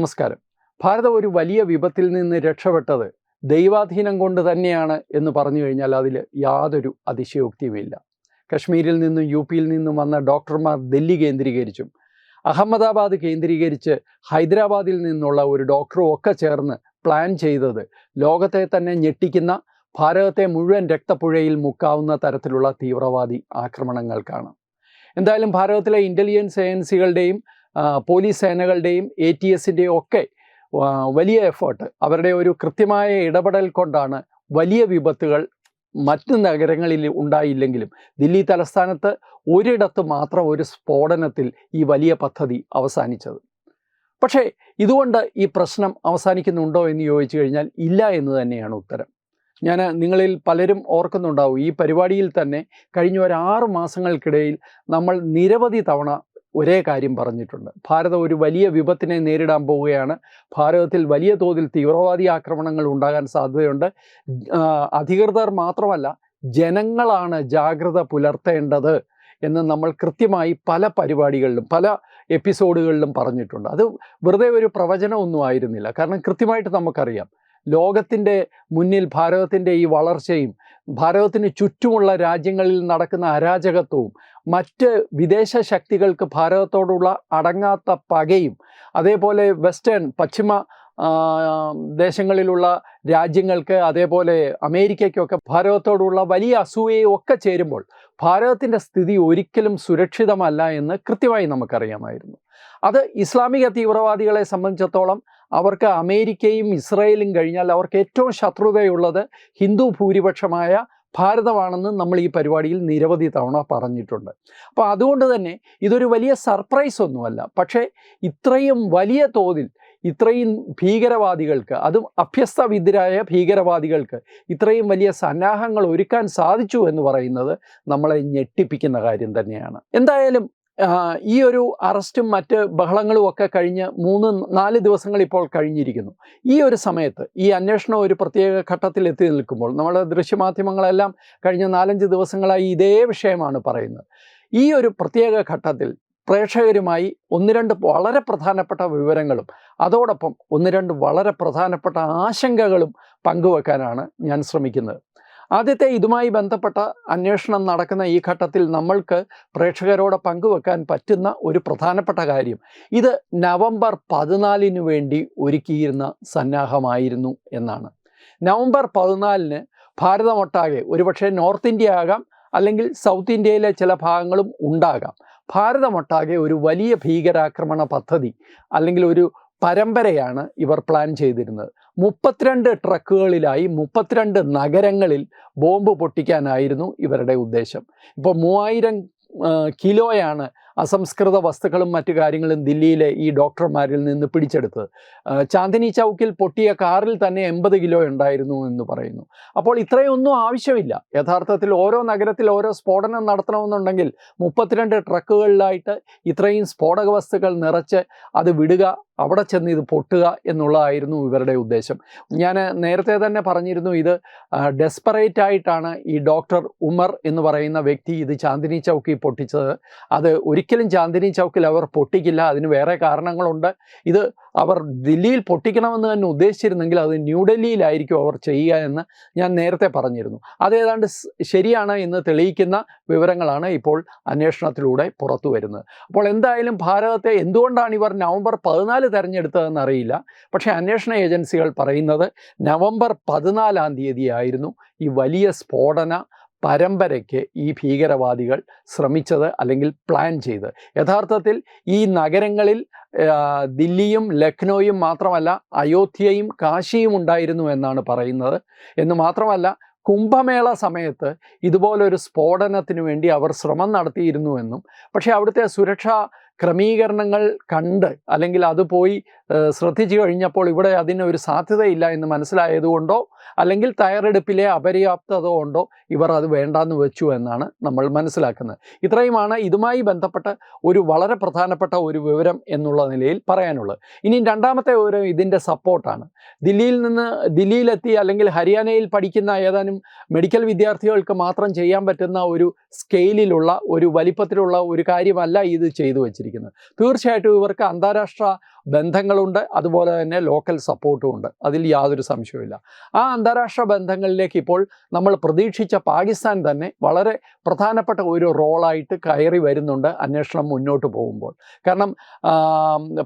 നമസ്കാരം. ഭാരതം ഒരു വലിയ വിപത്തിൽ നിന്ന് രക്ഷപ്പെട്ടത് ദൈവാധീനം കൊണ്ട് തന്നെയാണ് എന്ന് പറഞ്ഞു കഴിഞ്ഞാൽ അതിൽ യാതൊരു അതിശയോക്തിയുമില്ല. കശ്മീരിൽ നിന്നും യു പിയിൽ നിന്നും വന്ന ഡോക്ടർമാർ ഡൽഹി കേന്ദ്രീകരിച്ചും അഹമ്മദാബാദ് കേന്ദ്രീകരിച്ച് ഹൈദരാബാദിൽ നിന്നുള്ള ഒരു ഡോക്ടറും ഒക്കെ ചേർന്ന് പ്ലാൻ ചെയ്തത് ലോകത്തെ തന്നെ ഞെട്ടിക്കുന്ന ഭാരതത്തെ മുഴുവൻ രക്തപ്പുഴയിൽ മുക്കാവുന്ന തരത്തിലുള്ള തീവ്രവാദി ആക്രമണങ്ങൾക്കാണ്. എന്തായാലും ഭാരതത്തിലെ ഇന്റലിജൻസ് ഏജൻസികളുടെയും പോലീസ് സേനകളുടെയും എ ടി എസിന്റെയും ഒക്കെ വലിയ എഫേർട്ട് അവരുടെ ഒരു കൃത്യമായ ഇടപെടൽ കൊണ്ടാണ് വലിയ വിപത്തുകൾ മറ്റ് നഗരങ്ങളിൽ ഉണ്ടായില്ലെങ്കിലും ദില്ലി തലസ്ഥാനത്ത് ഒരിടത്ത് മാത്രം ഒരു സ്ഫോടനത്തിൽ ഈ വലിയ പദ്ധതി അവസാനിച്ചത്. പക്ഷേ ഇതുകൊണ്ട് ഈ പ്രശ്നം അവസാനിക്കുന്നുണ്ടോ എന്ന് ചോദിച്ചു കഴിഞ്ഞാൽ ഇല്ല എന്ന് തന്നെയാണ് ഉത്തരം. ഞാൻ നിങ്ങളിൽ പലരും ഓർക്കുന്നുണ്ടാവും ഈ പരിപാടിയിൽ തന്നെ കഴിഞ്ഞ ഒരു ആറ് മാസങ്ങൾക്കിടയിൽ നമ്മൾ നിരവധി തവണ ഒരേ കാര്യം പറഞ്ഞിട്ടുണ്ട്. ഭാരതം ഒരു വലിയ വിപത്തിനെ നേരിടാൻ പോവുകയാണ്. ഭാരതത്തിൽ വലിയ തോതിൽ തീവ്രവാദി ആക്രമണങ്ങൾ ഉണ്ടാകാൻ സാധ്യതയുണ്ട്. അധികൃതർ മാത്രമല്ല ജനങ്ങളാണ് ജാഗ്രത പുലർത്തേണ്ടത് എന്ന് നമ്മൾ കൃത്യമായി പല പരിപാടികളിലും പല എപ്പിസോഡുകളിലും പറഞ്ഞിട്ടുണ്ട്. അത് വെറുതെ ഒരു പ്രവചനമൊന്നും ആയിരുന്നില്ല. കാരണം കൃത്യമായിട്ട് നമുക്കറിയാം ലോകത്തിന്റെ മുന്നിൽ ഭാരതത്തിന്റെ ഈ വളർച്ചയും ഭാരതത്തിന് ചുറ്റുമുള്ള രാജ്യങ്ങളിൽ നടക്കുന്ന അരാജകത്വവും മറ്റ് വിദേശ ശക്തികൾക്ക് ഭാരതത്തോടുള്ള അടങ്ങാത്ത പകയും അതേപോലെ വെസ്റ്റേൺ പശ്ചിമ ദേശങ്ങളിലുള്ള രാജ്യങ്ങൾക്ക് അതേപോലെ അമേരിക്കയ്ക്കൊക്കെ ഭാരതത്തോടുള്ള വലിയ അസൂയയും ഒക്കെ ചേരുമ്പോൾ ഭാരതത്തിന്റെ സ്ഥിതി ഒരിക്കലും സുരക്ഷിതമല്ല എന്ന് കൃത്യമായി നമുക്കറിയാമായിരുന്നു. അത് ഇസ്ലാമിക തീവ്രവാദികളെ സംബന്ധിച്ചിടത്തോളം അവർക്ക് അമേരിക്കയും ഇസ്രയേലും കഴിഞ്ഞാൽ അവർക്ക് ഏറ്റവും ശത്രുതയുള്ളത് ഹിന്ദു ഭൂരിപക്ഷമായ ഭാരതമാണെന്ന് നമ്മൾ ഈ പരിപാടിയിൽ നിരവധി തവണ പറഞ്ഞിട്ടുണ്ട്. അപ്പോൾ അതുകൊണ്ട് തന്നെ ഇതൊരു വലിയ സർപ്രൈസ് ഒന്നുമല്ല പക്ഷേ ഇത്രയും വലിയ തോതിൽ ഇത്രയും ഭീകരവാദികൾക്ക് അതും അഭ്യസ്തവിദ്യരായ ഭീകരവാദികൾക്ക് ഇത്രയും വലിയ സന്നാഹങ്ങൾ ഒരുക്കാൻ സാധിച്ചു എന്ന് പറയുന്നത് നമ്മളെ ഞെട്ടിപ്പിക്കുന്ന കാര്യം തന്നെയാണ്. എന്തായാലും ഈ ഒരു അറസ്റ്റും മറ്റ് ബഹളങ്ങളും ഒക്കെ കഴിഞ്ഞ് മൂന്ന് നാല് ദിവസങ്ങൾ ഇപ്പോൾ കഴിഞ്ഞിരിക്കുന്നു. ഈ ഒരു സമയത്ത് ഈ അന്വേഷണം ഒരു പ്രത്യേക ഘട്ടത്തിൽ എത്തി നിൽക്കുമ്പോൾ നമ്മുടെ ദൃശ്യമാധ്യമങ്ങളെല്ലാം കഴിഞ്ഞ നാലഞ്ച് ദിവസങ്ങളായി ഇതേ വിഷയമാണ് പറയുന്നത്. ഈ ഒരു പ്രത്യേക ഘട്ടത്തിൽ പ്രേക്ഷകരുമായി ഒന്ന് രണ്ട് വളരെ പ്രധാനപ്പെട്ട വിവരങ്ങളും അതോടൊപ്പം ഒന്ന് രണ്ട് വളരെ പ്രധാനപ്പെട്ട ആശങ്കകളും പങ്കുവെക്കാനാണ് ഞാൻ ശ്രമിക്കുന്നത്. ആദ്യത്തെ ഇതുമായി ബന്ധപ്പെട്ട അന്വേഷണം നടക്കുന്ന ഈ ഘട്ടത്തിൽ നമ്മൾക്ക് പ്രേക്ഷകരോട് പങ്കുവെക്കാൻ പറ്റുന്ന ഒരു പ്രധാനപ്പെട്ട കാര്യം ഇത് നവംബർ പതിനാലിന് വേണ്ടി ഒരുക്കിയിരുന്ന സന്നാഹമായിരുന്നു എന്നാണ്. നവംബർ പതിനാലിന് ഭാരതമൊട്ടാകെ ഒരുപക്ഷെ നോർത്ത് ഇന്ത്യ ആകാം അല്ലെങ്കിൽ സൗത്ത് ഇന്ത്യയിലെ ചില ഭാഗങ്ങളും ഉണ്ടാകാം. ഭാരതമൊട്ടാകെ ഒരു വലിയ ഭീകരാക്രമണ പദ്ധതി അല്ലെങ്കിൽ ഒരു പരമ്പരയാണ് ഇവർ പ്ലാൻ ചെയ്തിരുന്നത്. മുപ്പത്തിരണ്ട് ട്രക്കുകളിലായി മുപ്പത്തിരണ്ട് നഗരങ്ങളിൽ ബോംബ് പൊട്ടിക്കാനായിരുന്നു ഇവരുടെ ഉദ്ദേശം. ഇപ്പോൾ മൂവായിരം കിലോയാണ് അസംസ്കൃത വസ്തുക്കളും മറ്റു കാര്യങ്ങളും ദില്ലിയിലെ ഈ ഡോക്ടർമാരിൽ നിന്ന് പിടിച്ചെടുത്തത്. ചാന്ദിനി ചൗക്കിൽ പൊട്ടിയ കാറിൽ തന്നെ എൺപത് കിലോ ഉണ്ടായിരുന്നു എന്ന് പറയുന്നു. അപ്പോൾ ഇത്രയൊന്നും ആവശ്യമില്ല. യഥാർത്ഥത്തിൽ ഓരോ നഗരത്തിൽ ഓരോ സ്ഫോടനം നടത്തണമെന്നുണ്ടെങ്കിൽ മുപ്പത്തിരണ്ട് ട്രക്കുകളിലായിട്ട് ഇത്രയും സ്ഫോടക വസ്തുക്കൾ നിറച്ച് അത് വിടുക അവിടെ ചെന്ന് ഇത് പൊട്ടുക എന്നുള്ളതായിരുന്നു ഇവരുടെ ഉദ്ദേശം. ഞാൻ നേരത്തെ തന്നെ പറഞ്ഞിരുന്നു ഇത് ഡെസ്പറേറ്റ് ആയിട്ടാണ് ഈ ഡോക്ടർ ഉമർ എന്ന് പറയുന്ന വ്യക്തി ഇത് ചാന്ദിനി ചൗക്കി പൊട്ടിച്ചത്. അത് ഒരിക്കലും ചാന്ദിനി ചൗക്കിൽ അവർ പൊട്ടിക്കില്ല. അതിന് വേറെ കാരണങ്ങളുണ്ട്. ഇത് അവർ ദില്ലിയിൽ പൊട്ടിക്കണമെന്ന് തന്നെ ഉദ്ദേശിച്ചിരുന്നെങ്കിൽ അത് ന്യൂഡൽഹിയിലായിരിക്കും അവർ ചെയ്യുക എന്ന് ഞാൻ നേരത്തെ പറഞ്ഞിരുന്നു. അതേതാണ്ട് ശരിയാണ് എന്ന് തെളിയിക്കുന്ന വിവരങ്ങളാണ് ഇപ്പോൾ അന്വേഷണത്തിലൂടെ പുറത്തു വരുന്നത്. അപ്പോൾ എന്തായാലും ഭാരതത്തെ എന്തുകൊണ്ടാണ് ഇവർ നവംബർ പതിനാല് തിരഞ്ഞെടുത്തതെന്ന് അറിയില്ല. പക്ഷേ അന്വേഷണ ഏജൻസികൾ പറയുന്നത് നവംബർ പതിനാലാം തീയതിയായിരുന്നു ഈ വലിയ സ്ഫോടന പരമ്പരയ്ക്ക് ഈ ഭീകരവാദികൾ ശ്രമിച്ചത് അല്ലെങ്കിൽ പ്ലാൻ ചെയ്ത്. യഥാർത്ഥത്തിൽ ഈ നഗരങ്ങളിൽ ദില്ലിയും ലക്നൗയും മാത്രമല്ല അയോധ്യയും കാശിയും ഉണ്ടായിരുന്നു എന്നാണ് പറയുന്നത്. എന്ന് മാത്രമല്ല കുംഭമേള സമയത്ത് ഇതുപോലൊരു സ്ഫോടനത്തിന് വേണ്ടി അവർ ശ്രമം നടത്തിയിരുന്നുവെന്നും പക്ഷേ അവിടുത്തെ സുരക്ഷാ ക്രമീകരണങ്ങൾ കണ്ട് അല്ലെങ്കിൽ അത് പോയി ശ്രദ്ധിച്ചു കഴിഞ്ഞപ്പോൾ ഇവിടെ അതിന് ഒരു സാധ്യതയില്ല എന്ന് മനസ്സിലായതുകൊണ്ടോ അല്ലെങ്കിൽ തയ്യാറെടുപ്പിലെ അപര്യാപ്തത കൊണ്ടോ ഇവർ അത് വേണ്ടാന്ന് വെച്ചു എന്നാണ് നമ്മൾ മനസ്സിലാക്കുന്നത്. ഇത്രയുമാണ് ഇതുമായി ബന്ധപ്പെട്ട് ഒരു വളരെ പ്രധാനപ്പെട്ട ഒരു വിവരം എന്നുള്ള നിലയിൽ പറയാനുള്ളത്. ഇനി രണ്ടാമത്തെ വിവരം ഇതിന്റെ സപ്പോർട്ടാണ്. ദില്ലിയിൽ നിന്ന് ദില്ലിയിലെത്തി അല്ലെങ്കിൽ ഹരിയാനയിൽ പഠിക്കുന്ന ഏതാനും മെഡിക്കൽ വിദ്യാർത്ഥികൾക്ക് മാത്രം ചെയ്യാൻ പറ്റുന്ന ഒരു സ്കെയിലിലുള്ള ഒരു വലിപ്പത്തിലുള്ള ഒരു കാര്യമല്ല ഇത് ചെയ്തു വച്ചിരിക്കുന്നത്. തീർച്ചയായിട്ടും ഇവർക്ക് അന്താരാഷ്ട്ര ബന്ധങ്ങളുണ്ട് അതുപോലെ തന്നെ ലോക്കൽ സപ്പോർട്ടും ഉണ്ട്. അതിൽ യാതൊരു സംശയവുമില്ല. ആ അന്താരാഷ്ട്ര ബന്ധങ്ങളിലേക്ക് ഇപ്പോൾ നമ്മൾ പ്രതീക്ഷിച്ച പാകിസ്ഥാൻ തന്നെ വളരെ പ്രധാനപ്പെട്ട ഒരു റോളായിട്ട് കയറി വരുന്നുണ്ട് അന്വേഷണം മുന്നോട്ട് പോകുമ്പോൾ. കാരണം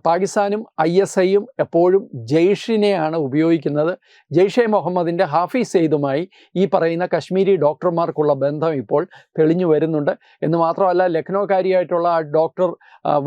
പാകിസ്ഥാനും ഐ എസ് ഐയും എപ്പോഴും ജെയ്ഷിനെയാണ് ഉപയോഗിക്കുന്നത്. ജെയ്ഷെ മുഹമ്മദിന്റെ ഹാഫിസ് സെയ്ദുമായി ഈ പറയുന്ന കശ്മീരി ഡോക്ടർമാർക്കുള്ള ബന്ധം ഇപ്പോൾ തെളിഞ്ഞു വരുന്നുണ്ട്. എന്ന് മാത്രമല്ല ലക്നോകാരിയായിട്ടുള്ള ആ ഡോക്ടർ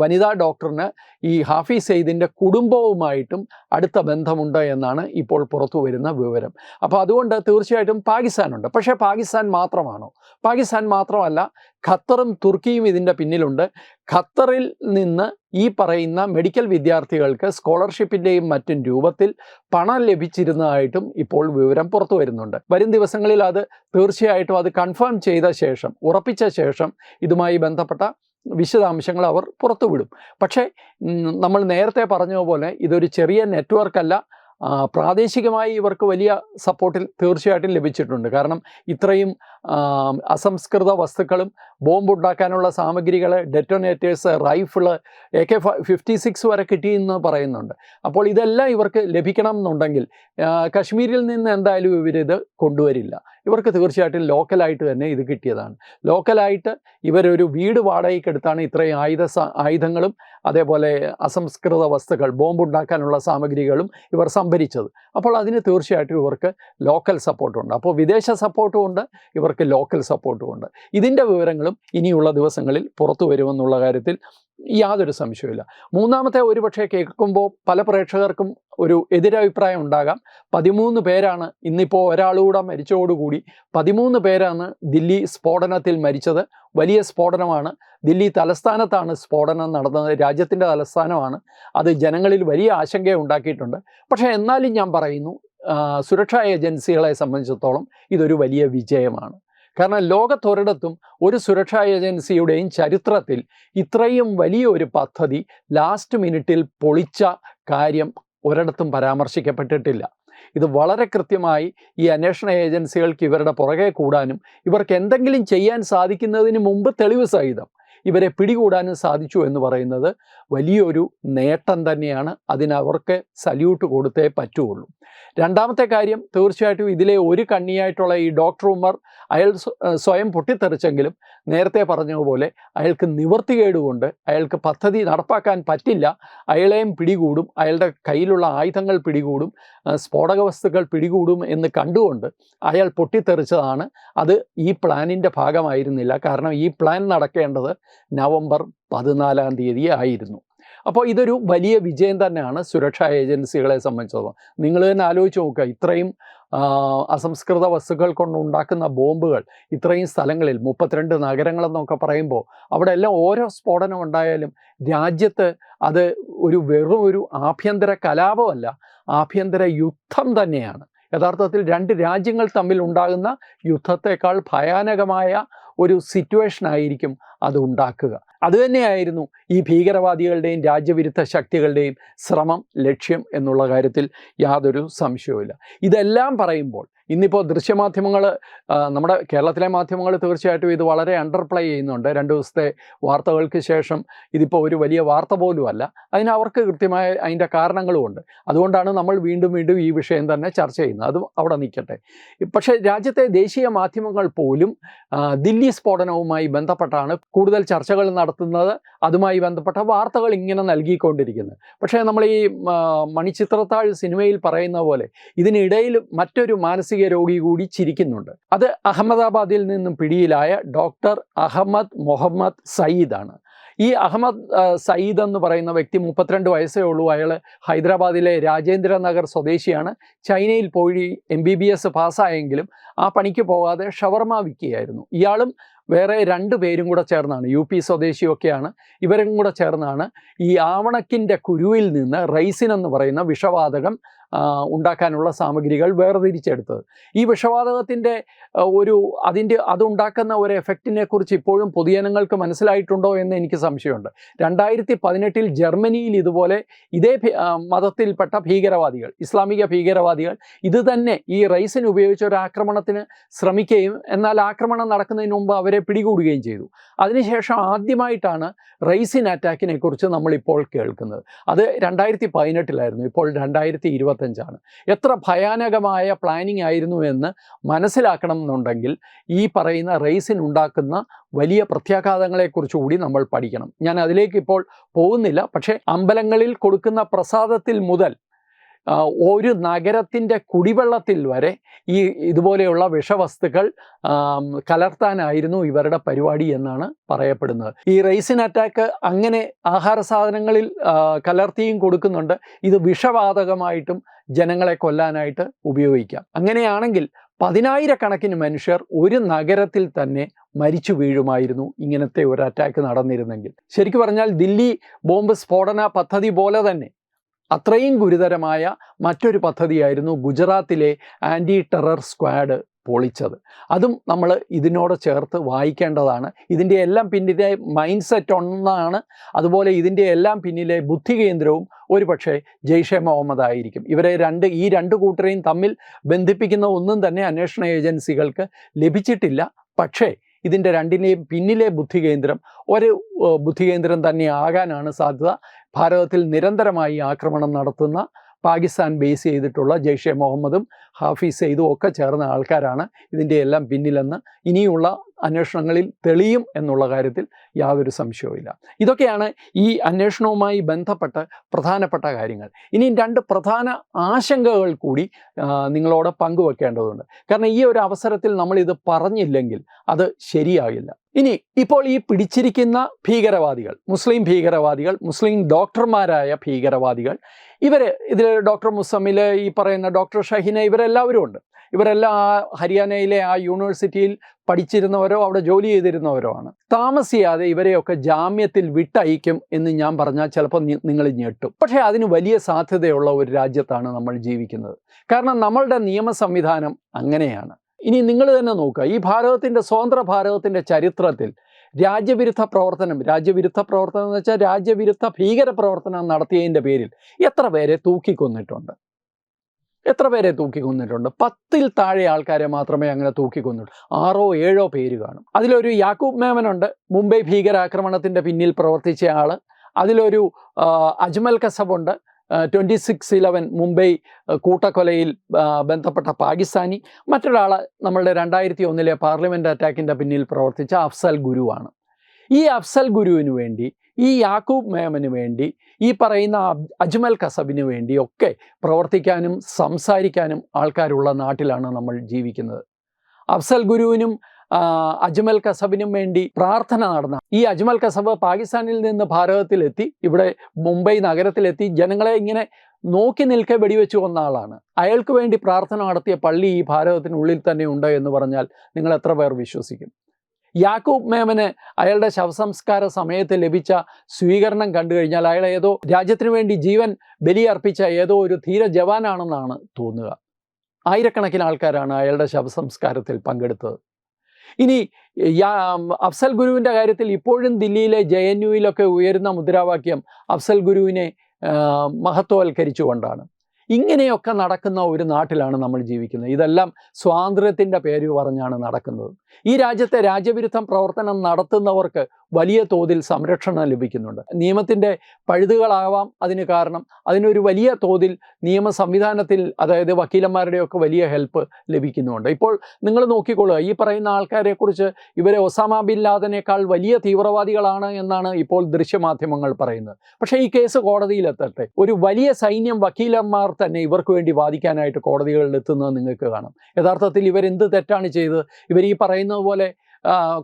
വനിതാ ഡോക്ടറിന് ഈ ഹാഫിസ് സെയ്ദിന്റെ കുടുംബവുമായിട്ടും അടുത്ത ബന്ധമുണ്ട് എന്നാണ് ഇപ്പോൾ പുറത്തു വരുന്ന വിവരം. അപ്പോൾ അതുകൊണ്ട് തീർച്ചയായിട്ടും പാകിസ്ഥാനുണ്ട് പക്ഷേ പാകിസ്ഥാൻ മാത്രമാണോ? പാകിസ്ഥാൻ മാത്രമല്ല ഖത്തറും തുർക്കിയും ഇതിന്റെ പിന്നിലുണ്ട്. ഖത്തറിൽ നിന്ന് ഈ പറയുന്ന മെഡിക്കൽ വിദ്യാർത്ഥികൾക്ക് സ്കോളർഷിപ്പിന്റെയും മറ്റും രൂപത്തിൽ പണം ലഭിച്ചിരുന്നതായിട്ടും ഇപ്പോൾ വിവരം പുറത്തു വരുന്നുണ്ട്. വരും ദിവസങ്ങളിൽ അത് തീർച്ചയായിട്ടും അത് കൺഫേം ചെയ്ത ശേഷം ഉറപ്പിച്ച ശേഷം ഇതുമായി ബന്ധപ്പെട്ട വിശദാംശങ്ങൾ അവർ പുറത്തുവിടും. പക്ഷേ നമ്മൾ നേരത്തെ പറഞ്ഞതുപോലെ ഇതൊരു ചെറിയ നെറ്റ്വർക്കല്ല. പ്രാദേശികമായി ഇവർക്ക് വലിയ സപ്പോർട്ടിൽ തീർച്ചയായിട്ടും ലഭിച്ചിട്ടുണ്ട്. കാരണം ഇത്രയും അസംസ്കൃത വസ്തുക്കളും ബോംബ് ഉണ്ടാക്കാനുള്ള സാമഗ്രികൾ detonators rifle A K fifty six വരെ കിട്ടിയെന്ന് പറയുന്നുണ്ട്. അപ്പോൾ ഇതെല്ലാം ഇവർക്ക് ലഭിക്കണം എന്നുണ്ടെങ്കിൽ കശ്മീരിൽ നിന്ന് എന്തായാലും ഇവരിത് കൊണ്ടുവരില്ല. ഇവർക്ക് തീർച്ചയായിട്ടും ലോക്കലായിട്ട് തന്നെ ഇത് കിട്ടിയതാണ്. ലോക്കലായിട്ട് ഇവരൊരു വീട് വാടകയ്ക്കെടുത്താണ് ഇത്രയും ആയുധ ആയുധങ്ങളും അതേപോലെ അസംസ്കൃത വസ്തുക്കൾ ബോംബ് ഉണ്ടാക്കാനുള്ള സാമഗ്രികളും ഇവർ സംഭരിച്ചത്. അപ്പോൾ അതിന് തീർച്ചയായിട്ടും ഇവർക്ക് ലോക്കൽ സപ്പോർട്ടുണ്ട്. അപ്പോൾ വിദേശ സപ്പോർട്ടും ഉണ്ട്. ഇവർക്ക് ലോക്കൽ സപ്പോർട്ടും ഉണ്ട്. ഇതിന്റെ വിവരങ്ങളും ഇനിയുള്ള ദിവസങ്ങളിൽ പുറത്തു വരുമെന്നുള്ള കാര്യത്തിൽ യാതൊരു സംശയമില്ല മൂന്നാമത്തെ ഒരുപക്ഷെ കേൾക്കുമ്പോൾ പല പ്രേക്ഷകർക്കും ഒരു എതിരഭിപ്രായം ഉണ്ടാകാം. പതിമൂന്ന് പേരാണ് ഇന്നിപ്പോൾ ഒരാളുകൂടെ മരിച്ചതോടുകൂടി പതിമൂന്ന് പേരാണ് ദില്ലി സ്ഫോടനത്തിൽ മരിച്ചത്. വലിയ സ്ഫോടനമാണ്. ദില്ലി തലസ്ഥാനത്താണ് സ്ഫോടനം നടന്നത്. രാജ്യത്തിന്റെ തലസ്ഥാനമാണ്. അത് ജനങ്ങളിൽ വലിയ ആശങ്ക ഉണ്ടാക്കിയിട്ടുണ്ട്. പക്ഷേ എന്നാലും ഞാൻ പറയുന്നു സുരക്ഷാ ഏജൻസികളെ സംബന്ധിച്ചിടത്തോളം ഇതൊരു വലിയ വിജയമാണ്. കാരണം ലോകത്തൊരിടത്തും ഒരു സുരക്ഷാ ഏജൻസിയുടെയും ചരിത്രത്തിൽ ഇത്രയും വലിയ ഒരു പദ്ധതി ലാസ്റ്റ് മിനിറ്റിൽ പൊളിച്ച കാര്യം ഒരിടത്തും പരാമർശിക്കപ്പെട്ടിട്ടില്ല. ഇത് വളരെ കൃത്യമായി ഈ അന്വേഷണ ഏജൻസികൾക്ക് ഇവരുടെ പുറകെ കൂടാനും ഇവർക്ക് എന്തെങ്കിലും ചെയ്യാൻ സാധിക്കുന്നതിന് മുമ്പ് തെളിവ് സഹിതം ഇവരെ പിടികൂടാനും സാധിച്ചു എന്ന് പറയുന്നത് വലിയൊരു നേട്ടം തന്നെയാണ്. അതിനവർക്ക് സല്യൂട്ട് കൊടുത്തേ പറ്റുള്ളൂ രണ്ടാമത്തെ കാര്യം തീർച്ചയായിട്ടും ഇതിലെ ഒരു കണ്ണിയായിട്ടുള്ള ഈ ഡോക്ടർ ഉമർ അയാൾ സ്വയം പൊട്ടിത്തെറിച്ചെങ്കിലും നേരത്തെ പറഞ്ഞതുപോലെ അയാൾക്ക് നിവർത്തികേടുകൊണ്ട് അയാൾക്ക് പദ്ധതി നടപ്പാക്കാൻ പറ്റില്ല. അയാളെയും പിടികൂടും. അയാളുടെ കയ്യിലുള്ള ആയുധങ്ങൾ പിടികൂടും. സ്ഫോടക വസ്തുക്കൾ പിടികൂടും എന്ന് കണ്ടുകൊണ്ട് അയാൾ പൊട്ടിത്തെറിച്ചതാണ്. അത് ഈ പ്ലാനിന്റെ ഭാഗമായിരുന്നില്ല. കാരണം ഈ പ്ലാൻ നടക്കേണ്ടത് നവംബർ പതിനാലാം തീയതി ആയിരുന്നു. അപ്പോൾ ഇതൊരു വലിയ വിജയം തന്നെയാണ് സുരക്ഷാ ഏജൻസികളെ സംബന്ധിച്ചിടത്തോളം. നിങ്ങൾ തന്നെ ആലോചിച്ച് നോക്കുക ഇത്രയും അസംസ്കൃത വസ്തുക്കൾ കൊണ്ടുണ്ടാക്കുന്ന ബോംബുകൾ ഇത്രയും സ്ഥലങ്ങളിൽ മുപ്പത്തിരണ്ട് നഗരങ്ങളെന്നൊക്കെ പറയുമ്പോൾ അവിടെ എല്ലാം ഓരോ സ്ഫോടനം ഉണ്ടായാലും രാജ്യത്ത് അത് ഒരു വെറും ഒരു ആഭ്യന്തര കലാപമല്ല ആഭ്യന്തര യുദ്ധം തന്നെയാണ്. യഥാർത്ഥത്തിൽ രണ്ട് രാജ്യങ്ങൾ തമ്മിൽ ഉണ്ടാകുന്ന യുദ്ധത്തെക്കാൾ ഭയാനകമായ ഒരു സിറ്റുവേഷൻ ആയിരിക്കും അത് ഉണ്ടാക്കുക. അതുതന്നെയായിരുന്നു ഈ ഭീകരവാദികളുടെയും രാജ്യവിരുദ്ധ ശക്തികളുടെയും ശ്രമം ലക്ഷ്യം എന്നുള്ള കാര്യത്തിൽ യാതൊരു സംശയവുമില്ല. ഇതെല്ലാം പറയുമ്പോൾ ഇന്നിപ്പോൾ ദൃശ്യമാധ്യമങ്ങൾ നമ്മുടെ കേരളത്തിലെ മാധ്യമങ്ങൾ തീർച്ചയായിട്ടും ഇത് വളരെ അണ്ടർപ്ലൈ ചെയ്യുന്നുണ്ട്. രണ്ട് ദിവസത്തെ വാർത്തകൾക്ക് ശേഷം ഇതിപ്പോൾ ഒരു വലിയ വാർത്ത പോലുമല്ല. അതിന് അവർക്ക് കൃത്യമായ അതിന്റെ കാരണങ്ങളുമുണ്ട്. അതുകൊണ്ടാണ് നമ്മൾ വീണ്ടും വീണ്ടും ഈ വിഷയം തന്നെ ചർച്ച ചെയ്യുന്നത്. അതും അവിടെ നിൽക്കട്ടെ. പക്ഷേ രാജ്യത്തെ ദേശീയ മാധ്യമങ്ങൾ പോലും ദില്ലി സ്ഫോടനവുമായി ബന്ധപ്പെട്ടാണ് കൂടുതൽ ചർച്ചകൾ നടത്തുന്നത് അതുമായി ബന്ധപ്പെട്ട വാർത്തകൾ ഇങ്ങനെ നൽകിക്കൊണ്ടിരിക്കുന്നത് പക്ഷേ നമ്മൾ ഈ മണിച്ചിത്രത്താൾ സിനിമയിൽ പറയുന്ന പോലെ ഇതിനിടയിൽ മറ്റൊരു മാനസിക രോഗി കൂടി ചിരിക്കുന്നുണ്ട്. അത് അഹമ്മദാബാദിൽ നിന്നും പിടിയിലായ ഡോക്ടർ അഹമ്മദ് മുഹമ്മദ് സയ്യിദാണ്. ഈ അഹമ്മദ് സയ്യിദ് എന്ന് പറയുന്ന വ്യക്തി മുപ്പത്തിരണ്ട് വയസ്സേ ഉള്ളൂ. അയാൾ ഹൈദരാബാദിലെ രാജേന്ദ്ര നഗർ സ്വദേശിയാണ്. ചൈനയിൽ പോയി എം ബി ബി എസ് പാസ്സായെങ്കിലും ആ പണിക്ക് പോകാതെ ഷവർമ വിൽക്കുകയായിരുന്നു. ഇയാളും വേറെ രണ്ട് പേരും കൂടെ ചേർന്നാണ്. യു പി സ്വദേശിയൊക്കെയാണ്. ഇവരും കൂടെ ചേർന്നാണ്. ഈ ആവണക്കിന്റെ കുരുവിൽ നിന്ന് റൈസിൻ എന്ന് പറയുന്ന വിഷവാതകം ഉണ്ടാക്കാനുള്ള സാമഗ്രികൾ വേർതിരിച്ചെടുത്തത് ഈ വിഷവാതകത്തിന്റെ ഒരു അതിന്റെ അതുണ്ടാക്കുന്ന ഒരു എഫക്റ്റിനെ കുറിച്ച് ഇപ്പോഴും പൊതുജനങ്ങൾക്ക് മനസ്സിലായിട്ടുണ്ടോ എന്ന് എനിക്ക് സംശയമുണ്ട്. രണ്ടായിരത്തി പതിനെട്ടിൽ ജർമ്മനിയിൽ ഇതുപോലെ ഇതേ മതത്തിൽപ്പെട്ട ഭീകരവാദികൾ ഇസ്ലാമിക ഭീകരവാദികൾ ഇത് തന്നെ ഈ റൈസിന് ഉപയോഗിച്ച ഒരു ആക്രമണത്തിന് ശ്രമിക്കുകയും എന്നാൽ ആക്രമണം നടക്കുന്നതിന് മുമ്പ് അവരെ പിടികൂടുകയും ചെയ്തു. അതിനുശേഷം ആദ്യമായിട്ടാണ് റൈസിൻ അറ്റാക്കിനെ കുറിച്ച് നമ്മളിപ്പോൾ കേൾക്കുന്നത്. അത് രണ്ടായിരത്തി പതിനെട്ടിലായിരുന്നു ഇപ്പോൾ രണ്ടായിരത്തി ഇരുപത്തഞ്ചാണ് എത്ര ഭയാനകമായ പ്ലാനിംഗ് ആയിരുന്നു എന്ന് മനസ്സിലാക്കണം എന്നുണ്ടെങ്കിൽ ഈ പറയുന്ന റേസിനുണ്ടാക്കുന്ന വലിയ പ്രത്യാഘാതങ്ങളെക്കുറിച്ച് കൂടി നമ്മൾ പഠിക്കണം. ഞാൻ അതിലേക്ക് ഇപ്പോൾ പോകുന്നില്ല. പക്ഷേ അമ്പലങ്ങളിൽ കൊടുക്കുന്ന പ്രസാദത്തിൽ മുതൽ ഒരു നഗരത്തിന്റെ കുടിവെള്ളത്തിൽ വരെ ഈ ഇതുപോലെയുള്ള വിഷവസ്തുക്കൾ കലർത്താനായിരുന്നു ഇവരുടെ പരിപാടി എന്നാണ് പറയപ്പെടുന്നത്. ഈ റൈസിൻ അറ്റാക്ക് അങ്ങനെ ആഹാര സാധനങ്ങളിൽ കലർത്തിയും കൊടുക്കുന്നുണ്ട്. ഇത് വിഷവാതകമായിട്ടും ജനങ്ങളെ കൊല്ലാനായിട്ട് ഉപയോഗിക്കാം. അങ്ങനെയാണെങ്കിൽ പതിനായിരക്കണക്കിന് മനുഷ്യർ ഒരു നഗരത്തിൽ തന്നെ മരിച്ചു വീഴുമായിരുന്നു ഇങ്ങനത്തെ ഒരു അറ്റാക്ക് നടന്നിരുന്നെങ്കിൽ. ശരിക്കു പറഞ്ഞാൽ ദില്ലി ബോംബ് സ്ഫോടന പദ്ധതി പോലെ തന്നെ അത്രയും ഗുരുതരമായ മറ്റൊരു പദ്ധതിയായിരുന്നു ഗുജറാത്തിലെ ആന്റി ടെറർ സ്ക്വാഡ് പൊളിച്ചത്. അതും നമ്മൾ ഇതിനോട് ചേർത്ത് വായിക്കേണ്ടതാണ്. ഇതിന്റെ എല്ലാം പിന്നിലെ മൈൻഡ് സെറ്റ് ഒന്നാണ്. അതുപോലെ ഇതിന്റെ എല്ലാം പിന്നിലെ ബുദ്ധി കേന്ദ്രവും ഒരുപക്ഷെ ജെയ്ഷെ മുഹമ്മദ് ആയിരിക്കും. ഇവരെ രണ്ട് ഈ രണ്ട് കൂട്ടരെയും തമ്മിൽ ബന്ധിപ്പിക്കുന്ന ഒന്നും തന്നെ അന്വേഷണ ഏജൻസികൾക്ക് ലഭിച്ചിട്ടില്ല. പക്ഷേ ഇതിന്റെ രണ്ടിനെയും പിന്നിലെ ബുദ്ധി കേന്ദ്രം ഒരു ബുദ്ധികേന്ദ്രം ബുദ്ധി കേന്ദ്രം തന്നെ ആകാനാണ് സാധ്യത. ഭാരതത്തിൽ നിരന്തരമായി ആക്രമണം നടത്തുന്ന പാകിസ്ഥാൻ ബേസ് ചെയ്തിട്ടുള്ള ജെയ്ഷെ മുഹമ്മദും ഹാഫീസ് സെയ്ദും ഒക്കെ ചേർന്ന ആൾക്കാരാണ് ഇതിന്റെ എല്ലാം പിന്നിലെന്ന്. ഇനിയുള്ള അന്വേഷണങ്ങളിൽ തെളിയും എന്നുള്ള കാര്യത്തിൽ യാതൊരു സംശയവുമില്ല. ഇതൊക്കെയാണ് ഈ അന്വേഷണവുമായി ബന്ധപ്പെട്ട് പ്രധാനപ്പെട്ട കാര്യങ്ങൾ. ഇനി രണ്ട് പ്രധാന ആശങ്കകൾ കൂടി നിങ്ങളോട് പങ്കുവെക്കേണ്ടതുണ്ട്. കാരണം ഈ ഒരു അവസരത്തിൽ നമ്മളിത് പറഞ്ഞില്ലെങ്കിൽ അത് ശരിയാകില്ല. ഇനി ഇപ്പോൾ ഈ പിടിച്ചിരിക്കുന്ന ഭീകരവാദികൾ മുസ്ലിം ഭീകരവാദികൾ മുസ്ലിം ഡോക്ടർമാരായ ഭീകരവാദികൾ ഇവർ ഇതിൽ ഡോക്ടർ മുസമ്മിൽ ഈ പറയുന്ന ഡോക്ടർ ഷഹീന ഇവരെല്ലാവരും ഉണ്ട്. ഇവരെല്ലാം ആ ഹരിയാനയിലെ ആ യൂണിവേഴ്സിറ്റിയിൽ പഠിച്ചിരുന്നവരോ അവിടെ ജോലി ചെയ്തിരുന്നവരോ ആണ്. താമസിയാതെ ഇവരെയൊക്കെ ജാമ്യത്തിൽ വിട്ടയക്കും എന്ന് ഞാൻ പറഞ്ഞാൽ ചിലപ്പോൾ നിങ്ങൾ ഞെട്ടും. പക്ഷേ അതിന് വലിയ സാധ്യതയുള്ള ഒരു രാജ്യത്താണ് നമ്മൾ ജീവിക്കുന്നത്. കാരണം നമ്മളുടെ നിയമ സംവിധാനം അങ്ങനെയാണ്. ഇനി നിങ്ങൾ തന്നെ നോക്കുക. ഈ ഭാരതത്തിന്റെ സ്വതന്ത്ര ഭാരതത്തിന്റെ ചരിത്രത്തിൽ രാജ്യവിരുദ്ധ പ്രവർത്തനം രാജ്യവിരുദ്ധ പ്രവർത്തനം എന്ന് വെച്ചാൽ രാജ്യവിരുദ്ധ ഭീകര പ്രവർത്തനം നടത്തിയതിന്റെ പേരിൽ എത്ര പേരെ തൂക്കിക്കൊന്നിട്ടുണ്ട്? എത്ര പേരെ തൂക്കിക്കൊന്നിട്ടുണ്ട്? പത്തിൽ താഴെ ആൾക്കാരെ മാത്രമേ അങ്ങനെ തൂക്കിക്കൊന്നുള്ളൂ ആറോ ഏഴോ പേര് കാണും. അതിലൊരു യാക്കൂബ് മേമനുണ്ട്. മുംബൈ ഭീകരാക്രമണത്തിന്റെ പിന്നിൽ പ്രവർത്തിച്ച ആൾ അതിലൊരു അജ്മൽ കസബുണ്ട്. ട്വന്റി സിക്സ് ഇലവൻ മുംബൈ കൂട്ടക്കൊലയിൽ ബന്ധപ്പെട്ട പാകിസ്ഥാനി. മറ്റൊരാൾ നമ്മളുടെ രണ്ടായിരത്തി ഒന്നിലെ പാർലമെന്റ് അറ്റാക്കിന്റെ പിന്നിൽ പ്രവർത്തിച്ച അഫ്സൽ ഗുരുവാണ്. ഈ അഫ്സൽ ഗുരുവിന് വേണ്ടി ഈ യാക്കൂബ് മേമന് വേണ്ടി ഈ പറയുന്ന അജ്മൽ കസബിന് വേണ്ടിയൊക്കെ പ്രവർത്തിക്കാനും സംസാരിക്കാനും ആൾക്കാരുള്ള നാട്ടിലാണ് നമ്മൾ ജീവിക്കുന്നത്. അഫ്സൽ ഗുരുവിനും അജ്മൽ കസബിനും വേണ്ടി പ്രാർത്ഥന നടന്ന ഈ അജ്മൽ കസബ് പാകിസ്ഥാനിൽ നിന്ന് ഭാരതത്തിലെത്തി ഇവിടെ മുംബൈ നഗരത്തിലെത്തി ജനങ്ങളെ ഇങ്ങനെ നോക്കി നിൽക്കെ വെടിവെച്ച് കൊന്ന ആളാണ്. അയാൾക്ക് വേണ്ടി പ്രാർത്ഥന നടത്തിയ പള്ളി ഈ ഭാരതത്തിനുള്ളിൽ തന്നെ ഉണ്ട് എന്ന് പറഞ്ഞാൽ നിങ്ങൾ എത്ര പേർ വിശ്വസിക്കും? യാക്കൂബ് മേമന് അയാളുടെ ശവസംസ്കാര സമയത്ത് ലഭിച്ച സ്വീകരണം കണ്ടു കഴിഞ്ഞാൽ അയാൾ ഏതോ രാജ്യത്തിനു വേണ്ടി ജീവൻ ബലിയർപ്പിച്ച ഏതോ ഒരു ധീര ജവാനാണെന്നാണ് തോന്നുക. ആയിരക്കണക്കിന് ആൾക്കാരാണ് അയാളുടെ ശവസംസ്കാരത്തിൽ പങ്കെടുത്തത്. ഇനി അഫ്സൽ ഗുരുവിന്റെ കാര്യത്തിൽ ഇപ്പോഴും ദില്ലിയിലെ ജെ എൻ യുയിലൊക്കെ ഉയരുന്ന മുദ്രാവാക്യം അഫ്സൽ ഗുരുവിനെ മഹത്വവൽക്കരിച്ചുകൊണ്ടാണ്. ഇങ്ങനെയൊക്കെ നടക്കുന്ന ഒരു നാട്ടിലാണ് നമ്മൾ ജീവിക്കുന്നത്. ഇതെല്ലാം സ്വാതന്ത്ര്യത്തിന്റെ പേര് പറഞ്ഞാണ് നടക്കുന്നത്. ഈ രാജ്യത്തെ രാജ്യവിരുദ്ധം പ്രവർത്തനം നടത്തുന്നവർക്ക് വലിയ തോതിൽ സംരക്ഷണം ലഭിക്കുന്നുണ്ട്. നിയമത്തിന്റെ പഴുതുകളാവാം അതിന് കാരണം. അതിനൊരു വലിയ തോതിൽ നിയമ സംവിധാനത്തിൽ അതായത് വക്കീലന്മാരുടെയൊക്കെ വലിയ ഹെൽപ്പ് ലഭിക്കുന്നുണ്ട്. ഇപ്പോൾ നിങ്ങൾ നോക്കിക്കൊള്ളുക ഈ പറയുന്ന ആൾക്കാരെക്കുറിച്ച് ഇവരെ ഒസാമ ബിൻ ലാദനേക്കാൾ വലിയ തീവ്രവാദികളാണ് എന്നാണ് ഇപ്പോൾ ദൃശ്യമാധ്യമങ്ങൾ പറയുന്നത്. പക്ഷേ ഈ കേസ് കോടതിയിലെത്തട്ടെ. ഒരു വലിയ സൈന്യം വക്കീലന്മാർ തന്നെ ഇവർക്ക് വേണ്ടി വാദിക്കാനായിട്ട് കോടതികളിൽ എത്തുന്നത് നിങ്ങൾക്ക് കാണാം. യഥാർത്ഥത്തിൽ ഇവരെന്ത് തെറ്റാണ് ചെയ്തത്? ഇവർ ഈ പറയുന്നത് പോലെ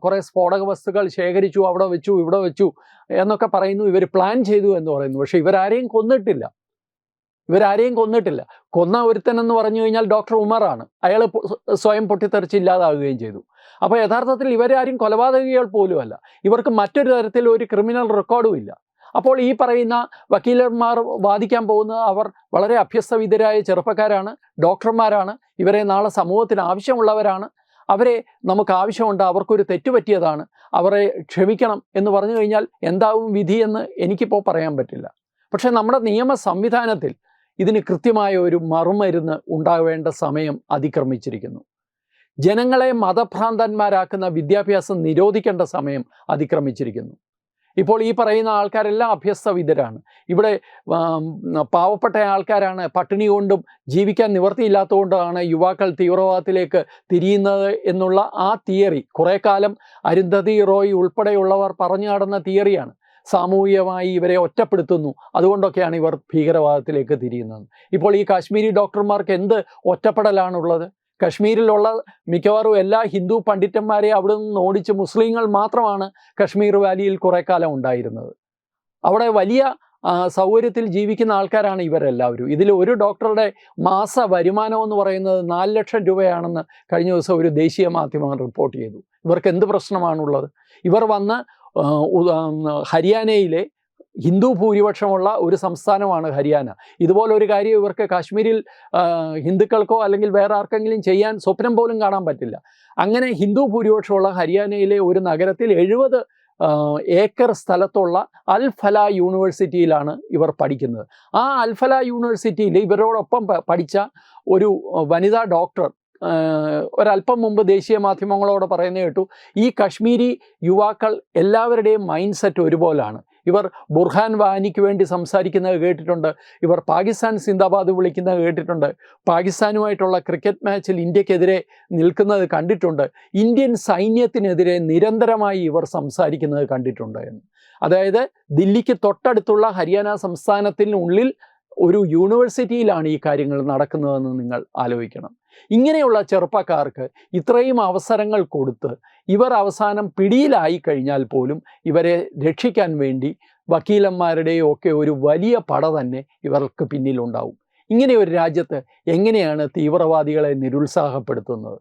കുറേ സ്ഫോടക വസ്തുക്കൾ ശേഖരിച്ചു അവിടെ വെച്ചു ഇവിടെ വെച്ചു എന്നൊക്കെ പറയുന്നു. ഇവർ പ്ലാൻ ചെയ്തു എന്ന് പറയുന്നു. പക്ഷേ ഇവരാരെയും കൊന്നിട്ടില്ല. ഇവരാരെയും കൊന്നിട്ടില്ല. കൊന്ന ഒരുത്തൻ എന്ന് പറഞ്ഞു കഴിഞ്ഞാൽ ഡോക്ടർ ഉമറാണ് അയാൾ സ്വയം പൊട്ടിത്തെറിച്ച് ഇല്ലാതാവുകയും ചെയ്തു. അപ്പോൾ യഥാർത്ഥത്തിൽ ഇവരാരും കൊലപാതകികൾ പോലുമല്ല. ഇവർക്ക് മറ്റൊരു തരത്തിൽ ഒരു ക്രിമിനൽ റെക്കോർഡും ഇല്ല. അപ്പോൾ ഈ പറയുന്ന വക്കീലന്മാർ വാദിക്കാൻ പോകുന്നത് അവർ വളരെ അഭ്യസ്തവിധരായ ചെറുപ്പക്കാരാണ് ഡോക്ടർമാരാണ് ഇവരെ നാളെ സമൂഹത്തിന് ആവശ്യമുള്ളവരാണ്. അവരെ നമുക്ക് ആവശ്യമുണ്ട് അവർക്കൊരു തെറ്റുപറ്റിയതാണ് അവരെ ക്ഷമിക്കണം എന്ന് പറഞ്ഞു കഴിഞ്ഞാൽ എന്താവും വിധി എന്ന് എനിക്കിപ്പോൾ പറയാൻ പറ്റില്ല. പക്ഷേ നമ്മുടെ നിയമ സംവിധാനത്തിൽ ഇതിന് കൃത്യമായ ഒരു മറുമരുന്ന് ഉണ്ടാവേണ്ട സമയം അതിക്രമിച്ചിരിക്കുന്നു. ജനങ്ങളെ മതഭ്രാന്തന്മാരാക്കുന്ന വിദ്യാഭ്യാസം നിരോധിക്കേണ്ട സമയം അതിക്രമിച്ചിരിക്കുന്നു. ഇപ്പോൾ ഈ പറയുന്ന ആൾക്കാരെല്ലാം അഭ്യസ്തവിദ്യരാണ്. ഇവിടെ പാവപ്പെട്ട ആൾക്കാരാണ്. പട്ടിണി കൊണ്ടും ജീവിക്കാൻ നിവർത്തിയില്ലാത്തതുകൊണ്ടാണ് യുവാക്കൾ തീവ്രവാദത്തിലേക്ക് തിരിയുന്നത് എന്നുള്ള ആ തിയറി. കുറേ കാലം അരുന്ധതി റോയ് ഉൾപ്പെടെയുള്ളവർ പറഞ്ഞു നടന്ന തിയറിയാണ്. സാമൂഹികമായി ഇവരെ ഒറ്റപ്പെടുത്തുന്നു. അതുകൊണ്ടൊക്കെയാണ് ഇവർ ഭീകരവാദത്തിലേക്ക് തിരിയുന്നത്. ഇപ്പോൾ ഈ കാശ്മീരി ഡോക്ടർമാർക്ക് എന്ത് ഒറ്റപ്പെടലാണുള്ളത്? കശ്മീരിലുള്ള മിക്കവാറും എല്ലാ ഹിന്ദു പണ്ഡിറ്റന്മാരെ അവിടെ നിന്ന് ഓടിച്ച് മുസ്ലിങ്ങൾ മാത്രമാണ് കശ്മീർ വാലിയിൽ കുറെ കാലം ഉണ്ടായിരുന്നത്. അവിടെ വലിയ സൗകര്യത്തിൽ ജീവിക്കുന്ന ആൾക്കാരാണ് ഇവരെല്ലാവരും. ഇതിൽ ഒരു ഡോക്ടറുടെ മാസ വരുമാനം എന്ന് പറയുന്നത് നാല് ലക്ഷം രൂപയാണെന്ന് കഴിഞ്ഞ ദിവസം ഒരു ദേശീയ മാധ്യമം റിപ്പോർട്ട് ചെയ്തു. ഇവർക്ക് എന്ത് പ്രശ്നമാണുള്ളത്? ഇവർ വന്ന് ഹരിയാനയിലെ ഹിന്ദു ഭൂരിപക്ഷമുള്ള ഒരു സംസ്ഥാനമാണ് ഹരിയാന. ഇതുപോലെ ഒരു കാര്യം ഇവർക്ക് കാശ്മീരിൽ ഹിന്ദുക്കൾക്കോ അല്ലെങ്കിൽ വേറെ ആർക്കെങ്കിലും ചെയ്യാൻ സ്വപ്നം പോലും കാണാൻ പറ്റില്ല. അങ്ങനെ ഹിന്ദു ഭൂരിപക്ഷമുള്ള ഹരിയാനയിലെ ഒരു നഗരത്തിൽ എഴുപത് ഏക്കർ സ്ഥലത്തുള്ള അൽഫല യൂണിവേഴ്സിറ്റിയിലാണ് ഇവർ പഠിക്കുന്നത്. ആ അൽഫല യൂണിവേഴ്സിറ്റിയിൽ ഇവരോടൊപ്പം പഠിച്ച ഒരു വനിതാ ഡോക്ടർ ഒരല്പം മുമ്പ് ദേശീയ മാധ്യമങ്ങളോട് പറയുന്ന കേട്ടു ഈ കശ്മീരി യുവാക്കൾ എല്ലാവരുടെയും മൈൻഡ് സെറ്റ് ഒരുപോലാണ്. ഇവർ ബുർഹാൻ വാനിക്ക് വേണ്ടി സംസാരിക്കുന്നത് കേട്ടിട്ടുണ്ട്. ഇവർ പാകിസ്ഥാൻ സിന്ദാബാദ് വിളിക്കുന്നത് കേട്ടിട്ടുണ്ട്. പാകിസ്ഥാനുമായിട്ടുള്ള ക്രിക്കറ്റ് മാച്ചിൽ ഇന്ത്യക്കെതിരെ നിൽക്കുന്നത് കണ്ടിട്ടുണ്ട്. ഇന്ത്യൻ സൈന്യത്തിനെതിരെ നിരന്തരമായി ഇവർ സംസാരിക്കുന്നത് കണ്ടിട്ടുണ്ട് എന്ന്. അതായത് ദില്ലിക്ക് തൊട്ടടുത്തുള്ള ഹരിയാന സംസ്ഥാനത്തിനുള്ളിൽ ഒരു യൂണിവേഴ്സിറ്റിയിലാണ് ഈ കാര്യങ്ങൾ നടക്കുന്നതെന്ന് നിങ്ങൾ ആലോചിക്കണം. ഇങ്ങനെയുള്ള ചെറുപ്പക്കാർക്ക് ഇത്രയും അവസരങ്ങൾ കൊടുത്ത് ഇവർ അവസാനം പിടിയിലായി കഴിഞ്ഞാൽ പോലും ഇവരെ രക്ഷിക്കാൻ വേണ്ടി വക്കീലന്മാരുടെയും ഒക്കെ ഒരു വലിയ പട തന്നെ ഇവർക്ക് പിന്നിലുണ്ടാവും. ഇങ്ങനെ ഒരു രാജ്യത്ത് എങ്ങനെയാണ് തീവ്രവാദികളെ നിരുത്സാഹപ്പെടുത്തുന്നത്?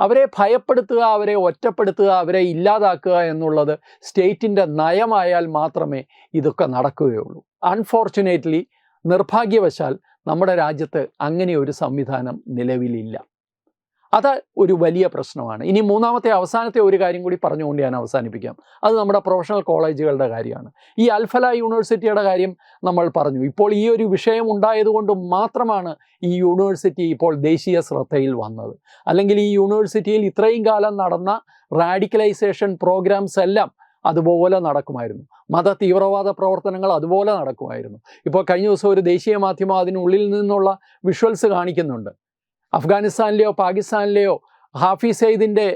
അവരെ ഭയപ്പെടുത്തുക അവരെ ഒറ്റപ്പെടുത്തുക അവരെ ഇല്ലാതാക്കുക എന്നുള്ളത് സ്റ്റേറ്റിന്റെ നയമായാൽ മാത്രമേ ഇതൊക്കെ നടക്കുകയുള്ളൂ. അൺഫോർച്ചുനേറ്റ്ലി നിർഭാഗ്യവശാൽ നമ്മുടെ രാജ്യത്ത് അങ്ങനെ ഒരു സംവിധാനം നിലവിലില്ല. അത് ഒരു വലിയ പ്രശ്നമാണ്. ഇനി മൂന്നാമത്തെ അവസാനത്തെ ഒരു കാര്യം കൂടി പറഞ്ഞുകൊണ്ട് ഞാൻ അവസാനിപ്പിക്കാം. അത് നമ്മുടെ പ്രൊഫഷണൽ കോളേജുകളുടെ കാര്യമാണ്. ഈ അൽഫല യൂണിവേഴ്സിറ്റിയുടെ കാര്യം നമ്മൾ പറഞ്ഞു. ഇപ്പോൾ ഈ ഒരു വിഷയം ഉണ്ടായതുകൊണ്ട് മാത്രമാണ് ഈ യൂണിവേഴ്സിറ്റി ഇപ്പോൾ ദേശീയ ശ്രദ്ധയിൽ വന്നത്. അല്ലെങ്കിൽ ഈ യൂണിവേഴ്സിറ്റിയിൽ ഇത്രയും കാലം നടന്ന റാഡിക്കലൈസേഷൻ പ്രോഗ്രാംസ് എല്ലാം അതുപോലെ നടക്കുമായിരുന്നു. മത തീവ്രവാദ പ്രവർത്തനങ്ങൾ അതുപോലെ നടക്കുമായിരുന്നു. ഇപ്പോൾ കഴിഞ്ഞ ദിവസം ഒരു ദേശീയ മാധ്യമം അതിനുള്ളിൽ നിന്നുള്ള വിഷ്വൽസ് കാണിക്കുന്നുണ്ട്. അഫ്ഗാനിസ്ഥാനിലെയോ പാകിസ്ഥാനിലെയോ ഹാഫിസ് സെയ്ദിന്റെ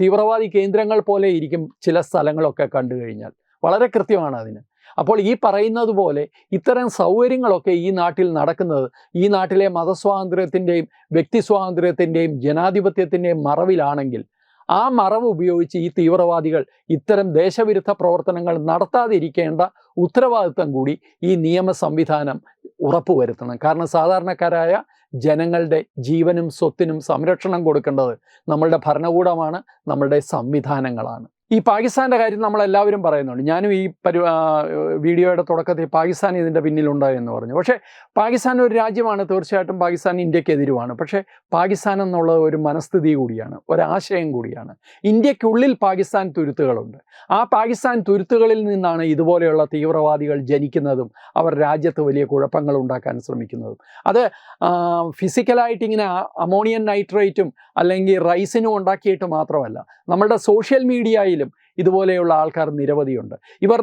തീവ്രവാദി കേന്ദ്രങ്ങൾ പോലെ ഇരിക്കും ചില സ്ഥലങ്ങളൊക്കെ കണ്ടു കഴിഞ്ഞാൽ. വളരെ കൃത്യമാണ് അതിന്. അപ്പോൾ ഈ പറയുന്നത് പോലെ ഇത്തരം സൗകര്യങ്ങളൊക്കെ ഈ നാട്ടിൽ നടക്കുന്നത് ഈ നാട്ടിലെ മതസ്വാതന്ത്ര്യത്തിന്റെയും വ്യക്തി സ്വാതന്ത്ര്യത്തിന്റെയും ജനാധിപത്യത്തിന്റെയും മറവിലാണെങ്കിൽ ആ മറവ് ഉപയോഗിച്ച് ഈ തീവ്രവാദികൾ ഇത്തരം ദേശവിരുദ്ധ പ്രവർത്തനങ്ങൾ നടത്താതിരിക്കേണ്ട ഉത്തരവാദിത്വം കൂടി ഈ നിയമ സംവിധാനം ഉറപ്പുവരുത്തണം. കാരണം സാധാരണക്കാരായ ജനങ്ങളുടെ ജീവനും സ്വത്തിനും സംരക്ഷണം കൊടുക്കേണ്ടത് നമ്മളുടെ ഭരണകൂടമാണ് നമ്മളുടെ സംവിധാനങ്ങളാണ്. ഈ പാകിസ്ഥാന്റെ കാര്യം നമ്മളെല്ലാവരും പറയുന്നുണ്ട്. ഞാനും ഈ പരി വീഡിയോയുടെ തുടക്കത്തിൽ പാകിസ്ഥാൻ ഇതിന്റെ പിന്നിലുണ്ടായെന്ന് പറഞ്ഞു. പക്ഷേ പാകിസ്ഥാൻ ഒരു രാജ്യമാണ്. തീർച്ചയായിട്ടും പാകിസ്ഥാൻ ഇന്ത്യക്കെതിരുമാണ് പക്ഷേ പാകിസ്ഥാൻ എന്നുള്ള ഒരു മനസ്ഥിതി കൂടിയാണ്. ഒരാശയം കൂടിയാണ്. ഇന്ത്യക്കുള്ളിൽ പാകിസ്ഥാൻ തുരുത്തുകളുണ്ട്. ആ പാകിസ്ഥാൻ തുരുത്തുകളിൽ നിന്നാണ് ഇതുപോലെയുള്ള തീവ്രവാദികൾ ജനിക്കുന്നതും അവർ രാജ്യത്ത് വലിയ കുഴപ്പങ്ങൾ ഉണ്ടാക്കാൻ ശ്രമിക്കുന്നതും. അത് ഫിസിക്കലായിട്ട് ഇങ്ങനെ അമോണിയൻ നൈട്രേറ്റും അല്ലെങ്കിൽ റൈസിനും ഉണ്ടാക്കിയിട്ട് മാത്രമല്ല നമ്മുടെ സോഷ്യൽ മീഡിയയിലും ഇതുപോലെയുള്ള ആൾക്കാർ നിരവധിയുണ്ട്. ഇവർ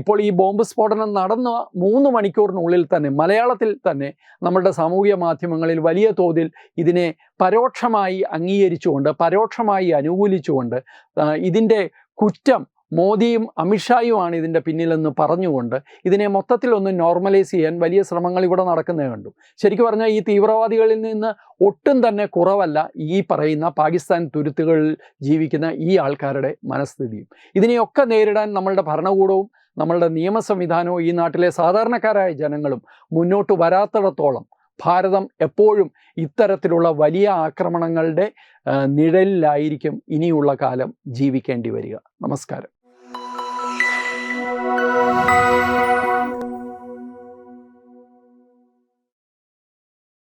ഇപ്പോൾ ഈ ബോംബ് സ്ഫോടനം നടന്ന മൂന്ന് മണിക്കൂറിനുള്ളിൽ തന്നെ മലയാളത്തിൽ തന്നെ നമ്മളുടെ സാമൂഹ്യ മാധ്യമങ്ങളിൽ വലിയ തോതിൽ ഇതിനെ പരോക്ഷമായി അംഗീകരിച്ചുകൊണ്ട് പരോക്ഷമായി അനുകൂലിച്ചുകൊണ്ട് ഇതിന്റെ കുറ്റം മോദിയും അമിത്ഷായുമാണ് ഇതിന്റെ പിന്നിലെന്ന് പറഞ്ഞുകൊണ്ട് ഇതിനെ മൊത്തത്തിൽ ഒന്ന് നോർമലൈസ് ചെയ്യാൻ വലിയ ശ്രമങ്ങൾ ഇവിടെ നടക്കുന്നത് കണ്ടു. ശരിക്കും പറഞ്ഞാൽ ഈ തീവ്രവാദികളിൽ നിന്ന് ഒട്ടും തന്നെ കുറവല്ല ഈ പറയുന്ന പാകിസ്ഥാൻ തുരുത്തുകളിൽ ജീവിക്കുന്ന ഈ ആൾക്കാരുടെ മനസ്ഥിതിയും. ഇതിനെയൊക്കെ നേരിടാൻ നമ്മളുടെ ഭരണകൂടവും നമ്മളുടെ നിയമ സംവിധാനവും ഈ നാട്ടിലെ സാധാരണക്കാരായ ജനങ്ങളും മുന്നോട്ട് വരാത്തിടത്തോളം ഭാരതം എപ്പോഴും ഇത്തരത്തിലുള്ള വലിയ ആക്രമണങ്ങളുടെ നിഴലിലായിരിക്കും ഇനിയുള്ള കാലം ജീവിക്കേണ്ടി വരിക. നമസ്കാരം. Thank you.